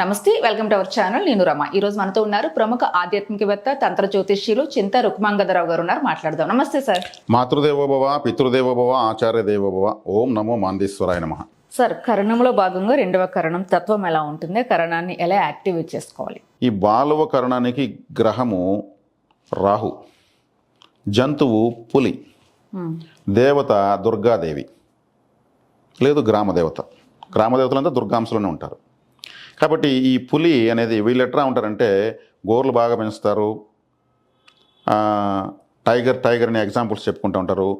నమస్తే welcome to our channel. నేను రమ. ఈ రోజు మనతో ఉన్నారు ప్రముఖ ఆధ్యాత్మికవేత్త తంత్ర జ్యోతిష్యులు చింత రుక్మాంగదరావు గారు ఉన్నారు. మాట్లాడదాం. నమస్తే సార్. మాతృదేవోభవ పితృదేవోభవ ఆచార్య దేవోభవ ఓం నమో మాందీశ్వరాయ నమ. సార్ కరణంలో భాగంగా రెండవ కరణం తత్వం ఎలా ఉంటుంది? కరణాన్ని ఎలా యాక్టివేట్ చేసుకోవాలి? ఈ బాలవ కరణానికి గ్రహము రాహు జంతువు పులి దేవత దుర్గాదేవి లేదు గ్రామదేవత. గ్రామదేవతలంతా దుర్గాంశలోనే ఉంటారు. కాబట్టి ఈ పులి అనేది వీళ్ళు ఎట్లా ఉంటారంటే గోర్లు బాగా పెంచుతారు. టైగర్ టైగర్ అనే ఎగ్జాంపుల్స్ చెప్పుకుంటూ ఉంటారు.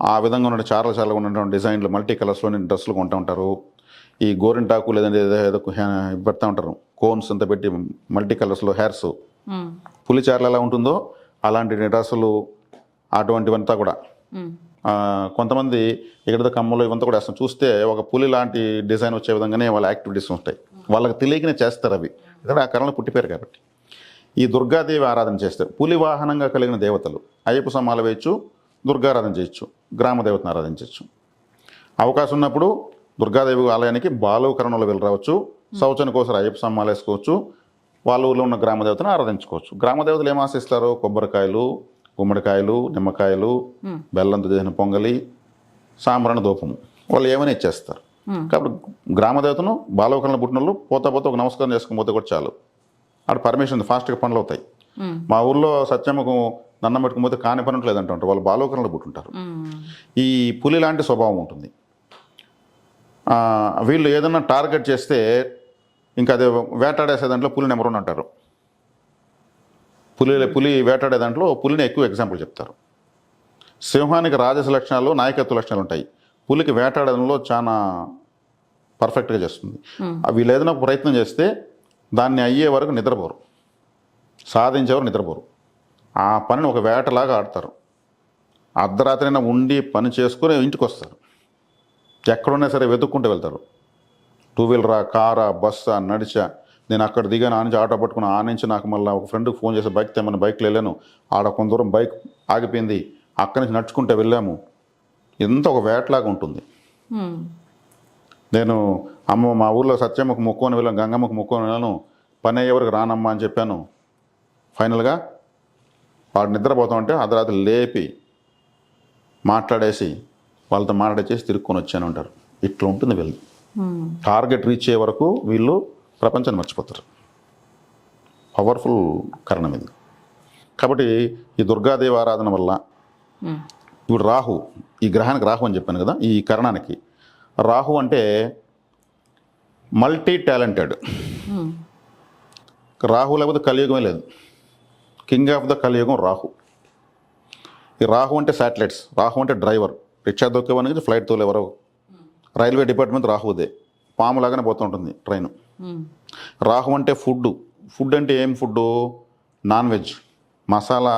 ఆ విధంగా ఉన్న చాలా చాలా ఉన్నటువంటి డిజైన్లు మల్టీ కలర్స్లోని డ్రెస్సులు కొంటూ ఉంటారు. ఈ గోరింటాకు లేదంటే ఏదో ఏదో పెడతా ఉంటారు. కోన్స్ అంతా పెట్టి మల్టీ కలర్స్లో హెయిర్స్. పులి చారలు ఎలా ఉంటుందో అలాంటి డ్రెస్సులు అటువంటివంతా కూడా. కొంతమంది ఇక్కడ కమ్మలు ఇవంతా కూడా వేస్తాం. చూస్తే ఒక పులి లాంటి డిజైన్ వచ్చే విధంగానే వాళ్ళ యాక్టివిటీస్ ఉంటాయి. వాళ్ళకి తెలియకనే చేస్తారు అవి. ఇక్కడ ఆ కళను పుట్టిపోయారు కాబట్టి. ఈ దుర్గాదేవి ఆరాధన చేస్తారు. పులి వాహనంగా కలిగిన దేవతలు అయ్యప్ప సమాల వేయచ్చు దుర్గారాధన చేయొచ్చు గ్రామ దేవతను ఆరాధించవచ్చు అవకాశం ఉన్నప్పుడు దుర్గాదేవి ఆలయానికి బాలవకరణలో వెళ్ళి రావచ్చు సంవత్సరానికి ఒకసారి అయ్యప్ప సమ్మాలు వేసుకోవచ్చు వాళ్ళ ఊళ్ళో ఉన్న గ్రామదేవతను ఆరాధించుకోవచ్చు. గ్రామదేవతలు ఏం ఆశిస్తారు? కొబ్బరికాయలు గుమ్మడికాయలు నిమ్మకాయలు. బెల్లంతో చేసిన పొంగలి సాంబ్రాణ దూపము. వాళ్ళు ఏమైనా ఇచ్చేస్తారు. కాబట్టి గ్రామదేవతను బాలవకరణ పుట్టిన వాళ్ళు పోతా పోతే ఒక నమస్కారం చేసుకుని పోతే కూడా చాలు. అక్కడ పర్మిషన్ ఉంది ఫాస్ట్గా పనులు అవుతాయి. మా ఊర్లో సత్యమ్మకు దండం పెట్టుకుని పోతే కాని పని లేదంటూ ఉంటారు వాళ్ళు బాలవకరణలో పుట్టుంటారు. ఈ పులి లాంటి స్వభావం ఉంటుంది. వీళ్ళు ఏదన్నా టార్గెట్ చేస్తే ఇంకా అదే వేటాడేసే దాంట్లో పులి నెంబర్ వన్ అంటారు. పులి పులి వేటాడే దాంట్లో పులిని ఎక్కువ ఎగ్జాంపుల్ చెప్తారు. సింహానికి రాజస లక్షణాలు నాయకత్వ లక్షణాలు ఉంటాయి. పులికి వేటాడడంలో చాలా పర్ఫెక్ట్గా చేస్తుంది. వీళ్ళు ఏదైనా ప్రయత్నం చేస్తే దాన్ని అయ్యే వరకు నిద్రపోరు. సాధించే వరకు నిద్రపోరు. ఆ పనిని ఒక వేటలాగా ఆడతారు. అర్ధరాత్రైనా ఉండి పని చేసుకుని ఇంటికి వస్తారు ఎక్కడున్నా సరే వెతుక్కుంటూ వెళ్తారు. టూ వీలరా కారా బస్సా నడిచా? నేను అక్కడ దిగాను ఆ నుంచి ఆటో పట్టుకుని ఆ నుంచి నాకు మళ్ళీ ఒక ఫ్రెండ్కి ఫోన్ చేసి బైక్ తెమ్మని బైక్లో వెళ్ళాను. ఆడ కొంత దూరం బైక్ ఆగిపోయింది. అక్కడి నుంచి నడుచుకుంటూ వెళ్ళాము. ఎంత ఒక వేటలాగా ఉంటుంది. నేను అమ్మ మా ఊర్లో సత్యమ్మకు మొక్కుని వెళ్ళాను గంగమ్మకు మొక్కుని వెళ్ళాను పని అయ్యే వరకు రానమ్మా అని చెప్పాను. ఫైనల్గా వాడు నిద్రపోతామంటే అర్ధరాత్రి లేపి మాట్లాడేసి వాళ్ళతో మాట్లాడేసి తిరుక్కొని వచ్చాను అంటారు. ఇట్లా ఉంటుంది వీళ్ళు. టార్గెట్ రీచ్ అయ్యే వరకు వీళ్ళు ప్రపంచాన్ని మర్చిపోతారు. పవర్ఫుల్ కరణం ఇది. కాబట్టి ఈ దుర్గాదేవి ఆరాధన వల్ల ఇప్పుడు రాహు ఈ గ్రహానికి రాహు అని చెప్పాను కదా ఈ కరణానికి రాహు అంటే మల్టీ టాలెంటెడ్. రాహు లేకపోతే కలియుగమే లేదు. కింగ్ ఆఫ్ ద కలియుగం రాహు. ఈ రాహు అంటే శాటిలైట్స్ రాహు అంటే డ్రైవర్. రిక్షా దొక్కేవానికి ఫ్లైట్ తోలేవరు రైల్వే డిపార్ట్మెంట్ రాహుదే. పాములాగానే పోతుంటుంది ట్రైన్. రాహు అంటే ఫుడ్. ఫుడ్ అంటే ఏం ఫుడ్ నాన్ వెజ్. మసాలా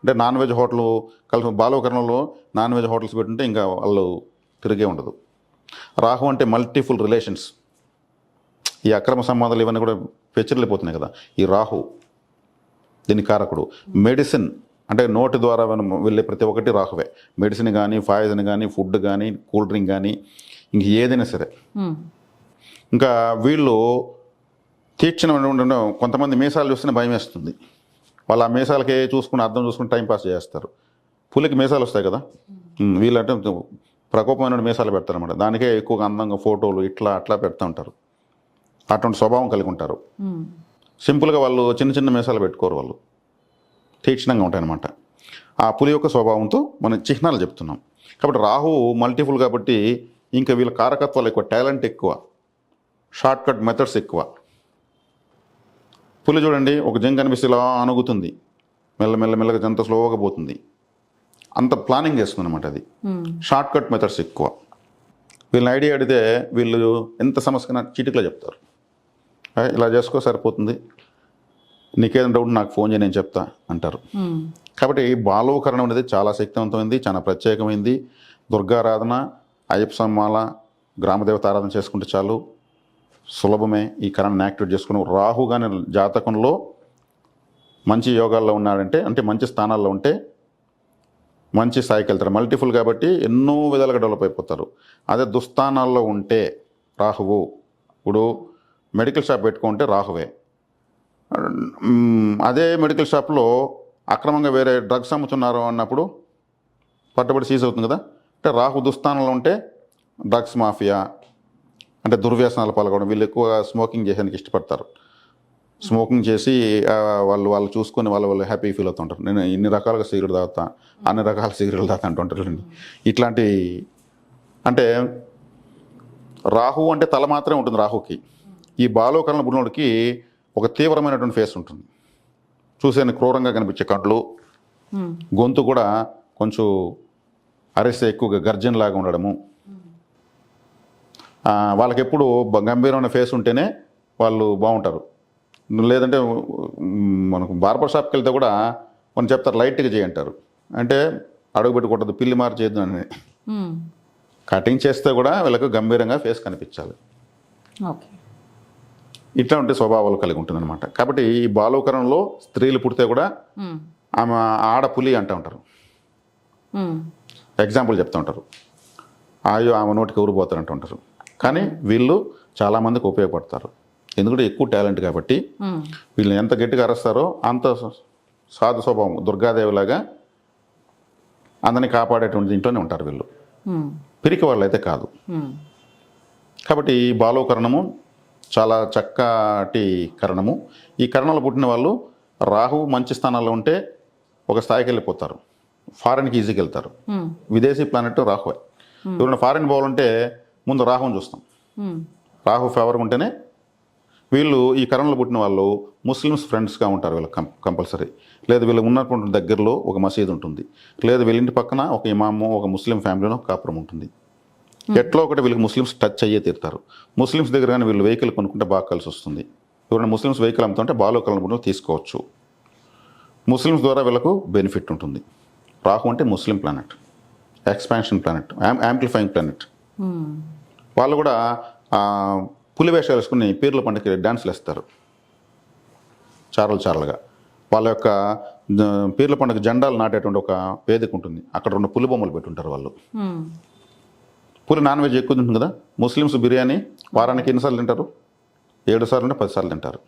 అంటే నాన్ వెజ్ హోటల్ కలిసి బాలవకరణలో నాన్ వెజ్ హోటల్స్ పెట్టుంటే ఇంకా వాళ్ళు తిరిగే ఉండదు. రాహు అంటే మల్టిఫుల్ రిలేషన్స్. ఈ అక్రమ సంబంధాలు ఇవన్నీ కూడా పెచ్చరిల్లిపోతున్నాయి కదా. ఈ రాహు దీని కారకుడు. మెడిసిన్ అంటే నోటి ద్వారా మనం వెళ్ళే ప్రతి ఒక్కటి రాహువే. మెడిసిన్ కానీ పాయిజన్ కానీ ఫుడ్ కానీ కూల్ డ్రింక్ కానీ ఇంక ఏదైనా సరే. ఇంకా వీళ్ళు తీక్షణ కొంతమంది మీసాలు చూస్తేనే భయం వేస్తుంది. వాళ్ళు ఆ మీసాలకే చూసుకుని అర్థం చూసుకుని టైం పాస్ చేస్తారు. పులికి మీసాలు వస్తాయి కదా. వీళ్ళంటే ప్రకోపమైన మీసాలు పెడతారన్నమాట. దానికే ఎక్కువగా అందంగా ఫోటోలు ఇట్లా అట్లా పెడతా ఉంటారు. అటువంటి స్వభావం కలిగి ఉంటారు. సింపుల్గా వాళ్ళు చిన్న చిన్న మీసాలు పెట్టుకోరు వాళ్ళు. తీక్షణంగా ఉంటాయన్నమాట. ఆ పులి యొక్క స్వభావంతో మనం చిహ్నాలు చెప్తున్నాం. కాబట్టి రాహు మల్టిపుల్ కాబట్టి ఇంకా వీళ్ళ కారకత్వాలు ఎక్కువ టాలెంట్ ఎక్కువ. షార్ట్ కట్ మెథడ్స్ ఎక్కువ. పులి చూడండి ఒక జంక్ కనిపిస్తే ఇలా అనుగుతుంది మెల్ల మెల్ల మెల్లగా జంత స్లోగా పోతుంది. అంత ప్లానింగ్ చేస్తుంది అనమాట అది షార్ట్ కట్ మెథడ్స్ ఎక్కువ. వీళ్ళని ఐడియా అడిగితే వీళ్ళు ఎంత సమస్యకైనా చిటికలో చెప్తారు. "ఏ, ఇలా చేసుకో సరిపోతుంది. నీకేదైనా డౌట్ నాకు ఫోన్ చేయి నేను చెప్తా అంటారు. కాబట్టి బాలవకరణం అనేది చాలా శక్తివంతమైంది చాలా ప్రత్యేకమైంది. దుర్గారాధన అయ్యప్ప సమ్మాల గ్రామదేవత ఆరాధన చేసుకుంటే చాలు. సులభమే ఈ కరణాన్ని యాక్టివేట్ చేసుకుని రాహు కానీ జాతకంలో మంచి యోగాల్లో ఉన్నాడంటే అంటే మంచి స్థానాల్లో ఉంటే మంచి స్థాయికి వెళ్తారు. మల్టిఫుల్ కాబట్టి ఎన్నో విధాలుగా డెవలప్ అయిపోతారు. అదే దుస్థానాల్లో ఉంటే రాహువు ఇప్పుడు మెడికల్ షాప్ పెట్టుకుంటే రాహువే. అదే మెడికల్ షాప్లో అక్రమంగా వేరే డ్రగ్స్ అమ్ముతున్నారు అన్నప్పుడు పట్టుబడి సీజ్ అవుతుంది కదా? అంటే రాహు దుస్థానంలో ఉంటే డ్రగ్స్ మాఫియా అంటే దుర్వ్యసనాలు పాల్గొనడం వీళ్ళు ఎక్కువగా స్మోకింగ్ చేయడానికి ఇష్టపడతారు. స్మోకింగ్ చేసి వాళ్ళు వాళ్ళు చూసుకొని వాళ్ళు వాళ్ళు హ్యాపీ ఫీల్ అవుతుంటారు నేను ఇన్ని రకాలుగా సిగరెట్ తాగుతా అన్ని రకాల సిగరెట్లు తాగుతా అంటుంటారు ఇట్లాంటి అంటే రాహు అంటే తల మాత్రమే ఉంటుంది రాహుకి. ఈ బాలోకరణ బుడినోడికి ఒక తీవ్రమైనటువంటి ఫేస్ ఉంటుంది. చూసేందుకు క్రూరంగా కనిపించే ఉమ్, గొంతు కూడా కొంచెం అరిస్తే ఎక్కువగా గర్జన్ లాగా ఉండడము. వాళ్ళకి ఎప్పుడు గంభీరమైన ఫేస్ ఉంటేనే వాళ్ళు బాగుంటారు. లేదంటే మనకు బార్బర్ షాప్కి వెళ్తే కూడా మనం చెప్తారు లైట్గా చేయంటారు అంటే అడుగు పెట్టుకుంటుంది పిల్లి మారి అని. కటింగ్ చేస్తే కూడా వీళ్ళకు గంభీరంగా ఫేస్ కనిపించాలి. ఓకే. ఇట్లాంటి స్వభావాలు కలిగి ఉంటుందన్నమాట. కాబట్టి ఈ బాలోకరణలో స్త్రీలు పుడితే కూడా ఆమె ఆడ పులి అంటూ ఉంటారు. ఎగ్జాంపుల్ చెప్తూ ఉంటారు. ఆయో ఆమె నోటికి ఎవరు పోతారు అంటూ ఉంటారు. కానీ వీళ్ళు చాలామందికి ఉపయోగపడతారు. ఎందుకంటే ఎక్కువ టాలెంట్ కాబట్టి వీళ్ళని ఎంత గట్టిగా అరుస్తారో అంత సాధు స్వభావం దుర్గాదేవిలాగా అందరిని కాపాడేటువంటి దీంట్లోనే ఉంటారు వీళ్ళు. పిరికి వాళ్ళు అయితే కాదు. కాబట్టి ఈ బాలోకరణము చాలా చక్కటి కరణము. ఈ కరణంలో పుట్టిన వాళ్ళు రాహు మంచి స్థానాల్లో ఉంటే ఒక స్థాయికి వెళ్ళిపోతారు. ఫారెన్కి ఈజీకి వెళ్తారు. విదేశీ ప్లానెట్ రాహువే. ఎవరైనా ఫారెన్ పోవాలంటే ముందు రాహుని చూస్తాం. రాహు ఫేవర్గా ఉంటేనే వీళ్ళు ఈ కరణంలో పుట్టిన వాళ్ళు ముస్లిమ్స్ ఫ్రెండ్స్గా ఉంటారు వీళ్ళకి కం కంపల్సరీ. లేదా వీళ్ళు ఉన్నటువంటి దగ్గరలో ఒక మసీద్ ఉంటుంది. లేదా వీళ్ళ ఇంటి పక్కన ఒక ఇమాము ఒక ముస్లిం ఫ్యామిలీలో కాపురం ఉంటుంది. ఎట్లా ఒకటి వీళ్ళకి ముస్లిమ్స్ టచ్ అయ్యే తీరుతారు. ముస్లిమ్స్ దగ్గర కానీ వీళ్ళు వెహికల్ కొనుక్కుంటే బాగా కలిసి వస్తుంది. ఎవరైనా ముస్లిమ్స్ వెహికల్ అమ్ముతుంటే బాలో కరణం తీసుకోవచ్చు. ముస్లిమ్స్ ద్వారా వీళ్ళకు బెనిఫిట్ ఉంటుంది. రాహు అంటే Muslim planet. Expansion planet. Amplifying planet. వాళ్ళు కూడా ఆ, పులి వేషాలు వేసుకుని పీర్ల పండుగకి డ్యాన్స్లు వేస్తారు చారలు చారలుగా. వాళ్ళ యొక్క పీర్ల పండుగ జెండాలు నాటేటువంటి ఒక వేదిక ఉంటుంది అక్కడ రెండు పులి బొమ్మలు పెట్టుంటారు వాళ్ళు. పులి నాన్ వెజ్ ఎక్కువ తింటుంది కదా? ముస్లిమ్స్ బిర్యానీ వారానికి ఎన్నిసార్లు తింటారు? ఏడు సార్లు అంటే పదిసార్లు తింటారు.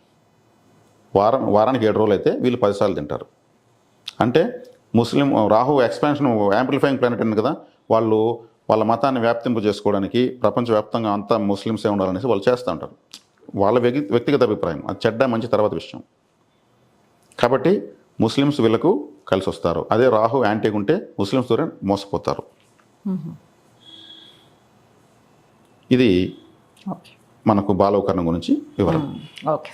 వారం వారానికి ఏడు రోజులు అయితే వీళ్ళు పదిసార్లు తింటారు. అంటే Muslim Rahu expansion amplifying planet ఉంది కదా? వాళ్ళు వాళ్ళ మతాన్ని వ్యాప్తింపు చేసుకోవడానికి ప్రపంచవ్యాప్తంగా అంతా ముస్లిమ్సే ఉండాలనేసి వాళ్ళు చేస్తూ ఉంటారు. వాళ్ళ వ్యక్తి వ్యక్తిగత అభిప్రాయం. అది చెడ్డ మంచి తర్వాత విషయం. కాబట్టి ముస్లిమ్స్ వీళ్ళకు కలిసి వస్తారు. అదే రాహు యాంటీగా ఉంటే ముస్లిమ్స్ ద్వారా మోసపోతారు. ఇది మనకు బాలవకరణం గురించి వివరం. ఓకే.